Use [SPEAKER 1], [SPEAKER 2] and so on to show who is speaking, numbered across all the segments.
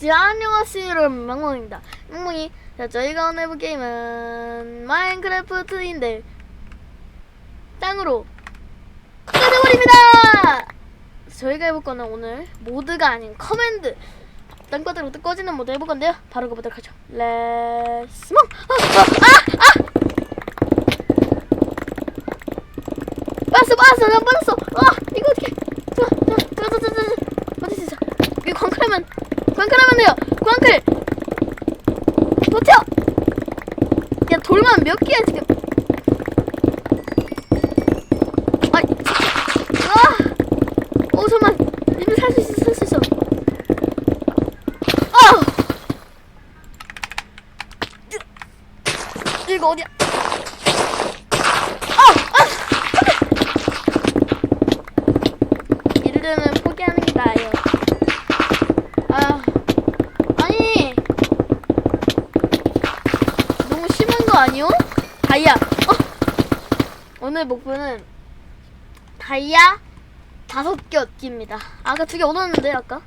[SPEAKER 1] 자, 안녕하세요 여러분 망망입니다. 망망이 자 저희가 오늘 해볼 게임은 마인크래프트인데 땅으로 뜯어버립니다! 저희가 해볼 거는 오늘 모드가 아닌 커맨드 땅바닥으로 꺼지는 모드 해볼 건데요. 바로 가보도록 하죠. 렛츠 모 아! 아! 아! 빠졌어 빠졌어 난 빠졌어 아 이거 어떻게 자자자자자 어디 있어 여기 광클하면 광클하면 돼요 광클 버텨 야 돌만 몇 개야 지금 아이 아어 잠만 님들 살 수 있어 살 수 있어 아 이거 어디야 이르르는 포기하는 게 나아요. 아, 아니, 너무 심한 거 아니요? 다이아. 어? 오늘 목표는 다이아 다섯 개 얻기입니다. 아까 두 개 얻었는데 아까.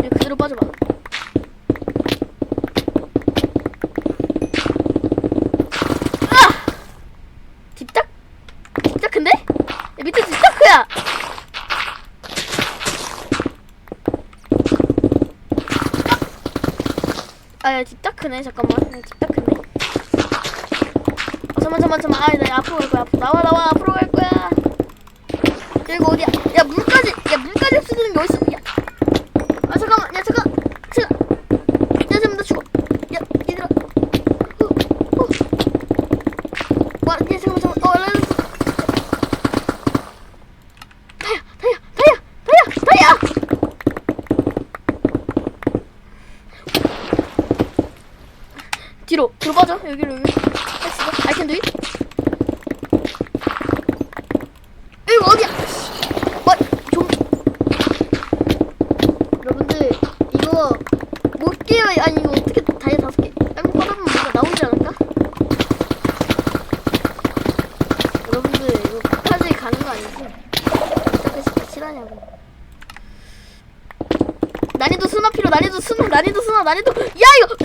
[SPEAKER 1] 여기 그대로 빠져봐. 아! 야! 아, 야, 딥자 크네. 잠깐만. 야, 딥자크네. 어, 잠만, 잠만, 잠만. 아, 나 앞으로 갈 거야. 앞으로. 나와, 나와. 앞으로 갈 거야. 여기 어디야? 야, 물까지. 야, 물까지 흡수되는 게 어딨어? 야. 아, 잠깐만. 야, 잠깐. 잠깐. 야, 잠깐만. 나 죽어. 야, 얘들아. 어, 어. 와, 야, 잠깐만, 잠깐만. 어, 나, 나, 다이아, 다이아, 다이아, 다이아, 다이아! 뒤로, 뒤로 빠져. 여기로, 여기. do it. 이거 어디야? 와, 좀. 여러분들, 이거 못 깨요. 아니, 이거 어떻게 다이아 다섯 개. 땅 빠르면 뭔가 나오지 않을까? 여러분들, 이거 끝까지 가는 거 아니지? 진짜 실하냐고. 난이도 순화 필요, 난이도 순화, 난이도 순화, 난이도. 야, 이거!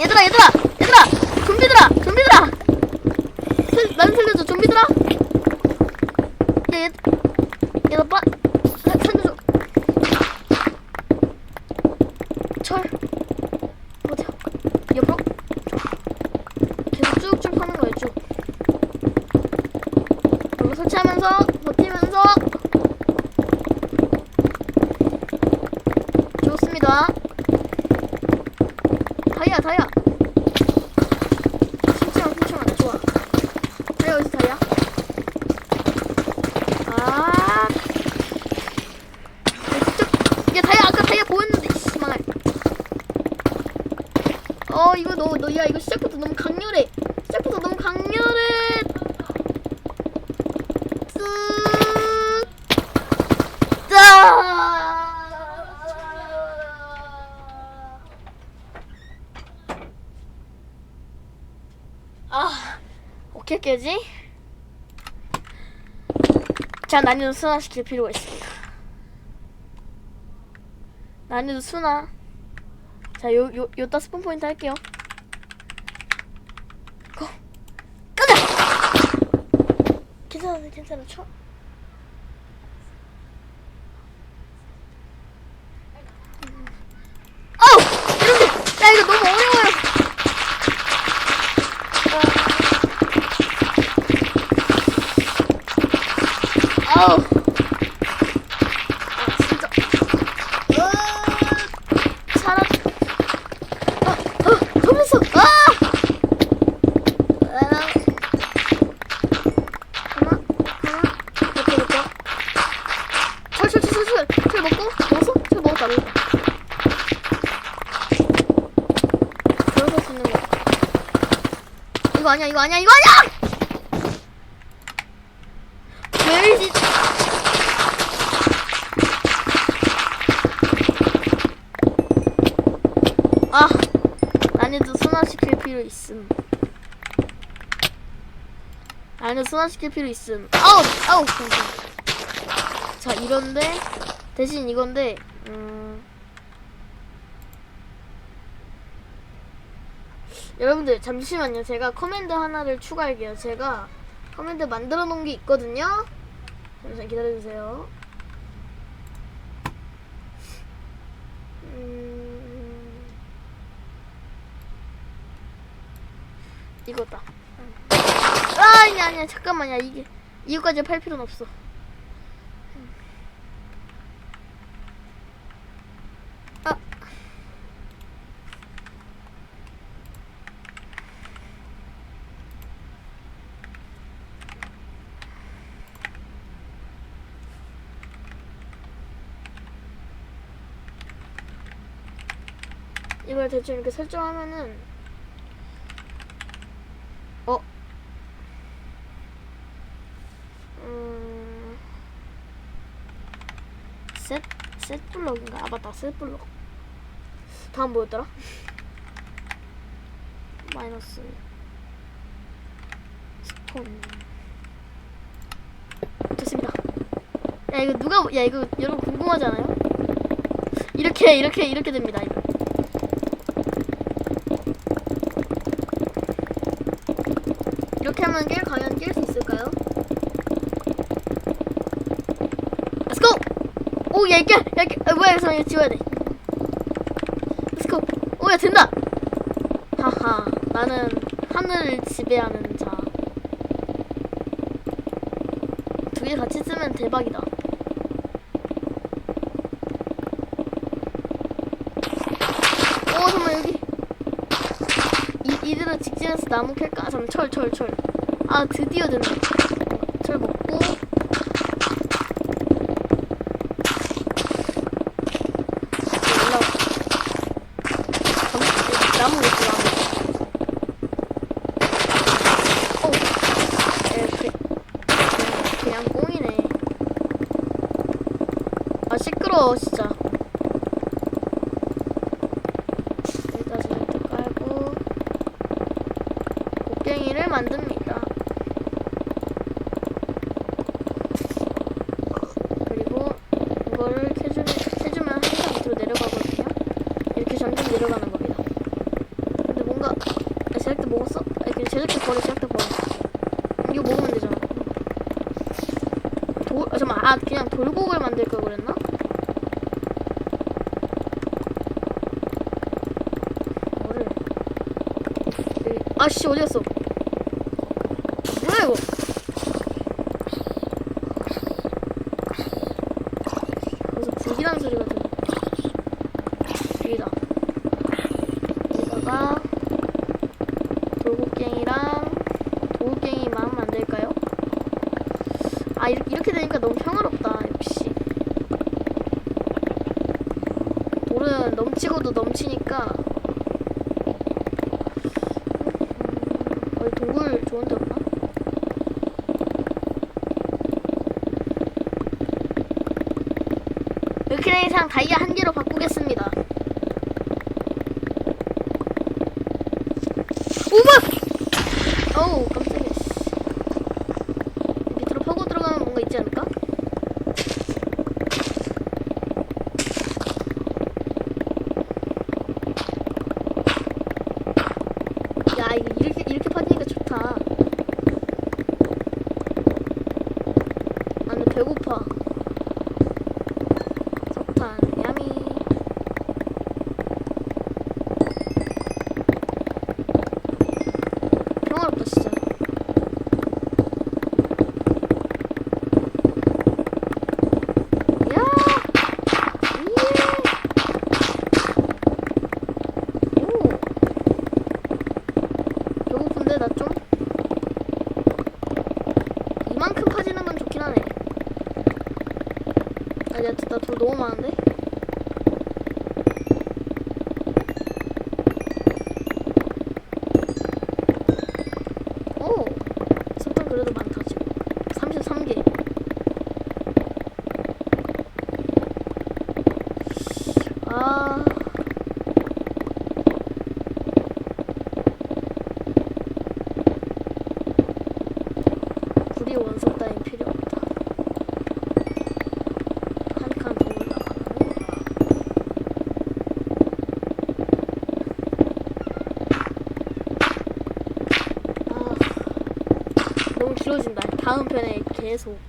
[SPEAKER 1] 얘들아 얘들아 얘들아 좀비들아 좀비들아. 살, 난 살려줘 좀비들아. 야얘 얘들아 빠 살, 살려줘 철 어디야 옆으로 계속 쭉쭉 하는 거야 쭉 그리고 설치하면서 버티면서 좋습니다 다이아 다이아 심층한 심층한 좋아 다이아 어디 다이아 아 야, 직접 야 다이아 아까 다이아 보였는데 씨 망할 어 이거 너너 야 이거 시작부터 너무 강렬해 시작부터 너무 강렬해. 아, 어떻게 깨지? 자, 난이도 순화시킬 필요가 있습니다. 난이도 순화. 자, 요, 요, 요 따 스폰 포인트 할게요. 고! 가자! 괜찮아, 괜찮아, 쳐. 이런데! 야, 이거 너무. 먹고? 먹었어? 철 먹었다, 먹었다. 그래서 쓰는 거. 이거 아니야, 이거 아니야, 이거 아니야! 아, 난이도 순화시킬 필요 있음. 난이도 순화시킬 필요 있음. 아우, 아우. 자, 이런데 대신 이건데 음, 여러분들 잠시만요. 제가 커맨드 하나를 추가할게요. 제가 커맨드 만들어 놓은 게 있거든요. 잠시만 기다려 주세요. 음, 이거다. 아, 아니 아니야. 잠깐만요. 이게 이거까지 팔 필요는 없어. 이걸 대충 이렇게 설정하면은 어? 음... 셋? 셋 블럭인가? 아 맞다 셋 블럭 다음 뭐였더라? 마이너스 스톤 됐습니다 야 이거 누가 야 이거 여러분 궁금하지 않아요? 이렇게 이렇게 이렇게 됩니다 이거. 이렇게 하면 깰 과연 깰수 있을까요? Let's go! 오, 야, 깨! 야, 깨! 아, 뭐야, 이거 지워야 돼. Let's go! 오, 야, 된다! 하하, 나는 하늘을 지배하는 자. 두 개 같이 쓰면 대박이다. 오, 잠깐만, 여기. 이, 이대로 직진해서 나무 캘까? 잠깐만, 철, 철, 철. 아, 드디어 된다. 철 먹고. 잠- 나무 있어, 나무. 오. 이렇게. 그냥, 그냥 꽁이네. 아, 시끄러워, 진짜. 여기다 지금 깔고. 곡괭이를 만듭니다. 그리고 이거를 해주면, 해주면 항상 밑으로 내려가거든요. 이렇게 점점 내려가는 겁니다. 근데 뭔가 아, 제작대 먹었어? 아니 그냥 제작대 버려 제작대 버려. 이거 먹으면 되잖아. 돌, 아, 잠깐만 아 그냥 돌곡을 만들 걸 그랬나? 아씨 어디 갔어? 뭐야 이거? 불길한 소리가 들려. 여기다. 여기다가 돌곡갱이랑 돌곡갱이만 만들까요? 아 이렇게, 이렇게 되니까 너무 평화롭다 역시. 돌은 넘치고도 넘치니까 이상 다이아 한 개로 바꾸겠습니다. 오버! 어우, 깜짝이야. 밑으로 파고 들어가면 뭔가 있지 않을까? 아, 배고파. 너무 많은데? 다음 편에 계속.